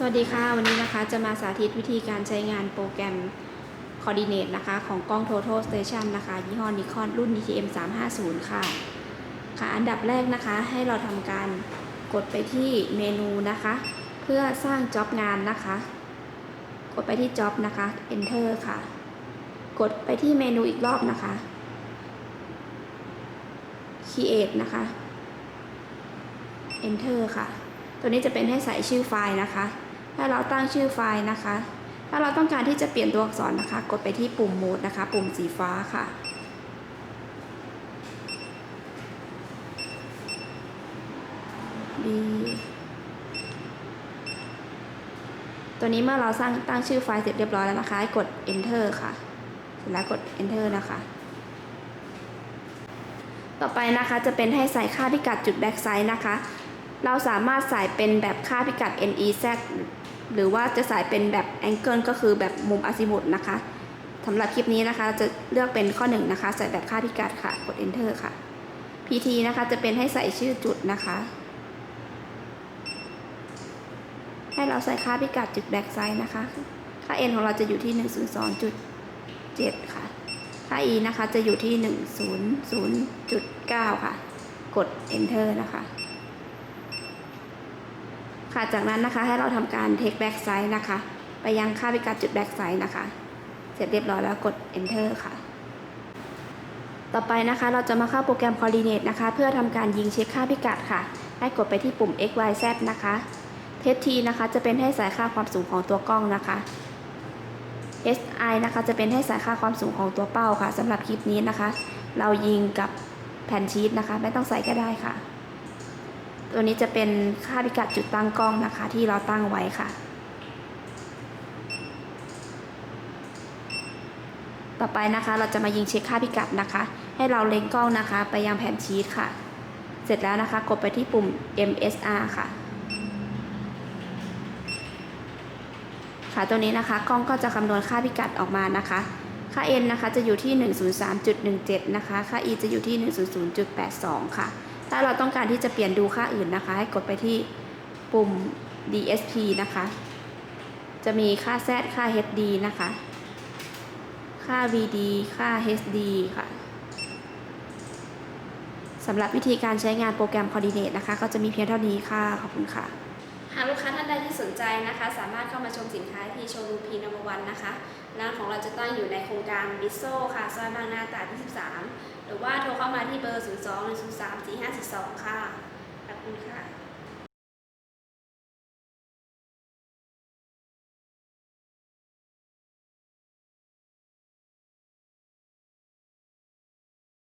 สวัสดีค่ะ วันนี้นะคะจะมาสาธิตวิธีการใช้งานโปรแกรม Coordinate นะคะ ของกล้อง Total Station นะคะ ยี่ห้อ Nikon รุ่น DTM 350 ค่ะ ค่ะ อันดับแรกนะคะ ให้เราทำการกดไปที่เมนูนะคะ เพื่อสร้างจ็อบงานนะคะ กดไปที่จ็อบนะคะ Enter ค่ะ กดไปที่เมนูอีกรอบนะคะ Create นะคะ Enter ค่ะ ตัวนี้จะเป็นให้ใส่ชื่อไฟล์นะคะ ถ้าเราตั้งชื่อไฟล์นะคะ ถ้าเราต้องการที่จะเปลี่ยนตัวอักษรนะคะ กดไปที่ปุ่มโหมดนะคะ ปุ่มสีฟ้าค่ะ B ตัวนี้เมื่อเราสร้างตั้งชื่อไฟล์เสร็จเรียบร้อยแล้วนะคะ ให้กด enter ค่ะ เสร็จแล้วกด enter นะคะ ต่อไปนะคะจะเป็นให้ใส่ค่าพิกัดจุด backside นะคะ เราสามารถใส่เป็นแบบค่าพิกัด NEZ หรือว่าจะใส่เป็นแบบ angle ก็คือแบบมุมอาซิมุตนะคะสำหรับคลิปนี้นะคะจะเลือกเป็นข้อหนึ่งนะคะ ใส่แบบค่าพิกัดค่ะ กด enter ค่ะ PT นะคะจะเป็นให้ใส่ชื่อจุดนะคะ ให้เราใส่ค่าพิกัดจุด backside นะคะ ค่า n ของเราจะอยู่ที่ 102.7 ค่ะ ค่า e นะคะจะอยู่ที่ 100.9 ค่ะ กด enter นะคะ ค่ะ จากนั้นนะคะให้เราทำการ take back side นะคะ ไปยังค่าพิกัดจุด back side นะคะ เสร็จเรียบร้อยแล้วกด enter ค่ะ ต่อไปนะคะเราจะมาเข้าโปรแกรม coordinate นะคะ เพื่อทำการยิงเช็คค่าพิกัดค่ะ ให้กดไปที่ปุ่ม x y z นะคะ test t นะคะจะเป็นให้สายค่าความสูงของตัวกล้องนะคะ SI นะคะจะเป็นให้สายค่าความสูงของตัวเป้าค่ะสำหรับคลิปนี้นะคะ เรายิงกับแผ่นชีตนะคะ ไม่ต้องใส่ก็ได้ค่ะ ตัวนี้จะเป็นค่าพิกัดจุดตั้งกล้องนะคะ ที่เราตั้งไว้ค่ะ ต่อไปนะคะเราจะมายิงเช็คค่าพิกัดนะคะ ให้เราเล็งกล้องนะคะ ไปยังแผ่นชีตค่ะ เสร็จแล้วนะคะกดไปที่ปุ่ม MSR ค่ะ ค่ะตัวนี้นะคะกล้องก็จะคำนวณค่าพิกัดออกมานะคะค่า n นะคะจะอยู่ที่ 103.17 นะคะ ค่า e จะอยู่ที่ 100.82 ค่ะ ถ้าเราต้องการที่จะเปลี่ยนดูค่าอื่นนะคะ ให้กดไปที่ปุ่ม DSP นะคะ จะมีค่า Z ค่า HD นะคะ ค่า VD ค่า HD ค่ะสำหรับวิธีการใช้งานโปรแกรม Coordinate นะคะ ก็จะมีเพียงเท่านี้ค่ะ ขอบคุณค่ะากลูกค้าท่านใดที่สนใจนะคะ สามารถเข้ามาชมสินค้าที่โชว์รูมพีนัมวันนะคะร้านของเราจะตั้งอยู่ในโครงการบิโซค่ะซอยบางนาตราด23 หรือว่าโทรเข้ามาที่เบอร์ 02 103 4542 ค่ะขอบคุณค่ะ